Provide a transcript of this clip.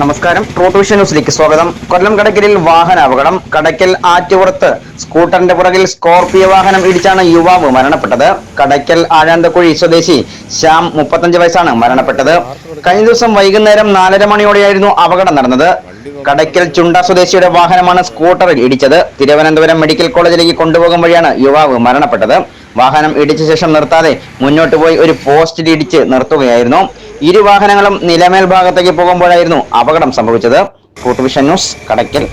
നമസ്കാരം. ട്രൂത്ത് ന്യൂസിലേക്ക് സ്വാഗതം. കൊല്ലം കടക്കലിൽ വാഹന അപകടം കടക്കൽ ആറ്റുപുറത്ത് സ്കൂട്ടറിന്റെ പുറകിൽ സ്കോർപിയോ വാഹനം ഇടിച്ചാണ് യുവാവ് മരണപ്പെട്ടത്. കടക്കൽ ആഴാന്തക്കുഴി സ്വദേശി ശ്യാം മുപ്പത്തഞ്ച് വയസ്സാണ് മരണപ്പെട്ടത്. കഴിഞ്ഞ ദിവസം വൈകുന്നേരം നാലര മണിയോടെയായിരുന്നു അപകടം നടന്നത്. കടക്കൽ ചുണ്ട സ്വദേശിയുടെ വാഹനമാണ് സ്കൂട്ടറിൽ ഇടിച്ചത്. തിരുവനന്തപുരം മെഡിക്കൽ കോളേജിലേക്ക് കൊണ്ടുപോകും വഴിയാണ് യുവാവ് മരണപ്പെട്ടത്. വാഹനം ഇടിച്ച ശേഷം നിർത്താതെ മുന്നോട്ട് പോയി ഒരു പോസ്റ്റിൽ ഇടിച്ച് നിർത്തുകയായിരുന്നു. ഇരു വാഹനങ്ങളും നിലമേൽ ഭാഗത്തേക്ക് പോകുമ്പോഴായിരുന്നു അപകടം സംഭവിച്ചത്. Fort vision news Kadakkal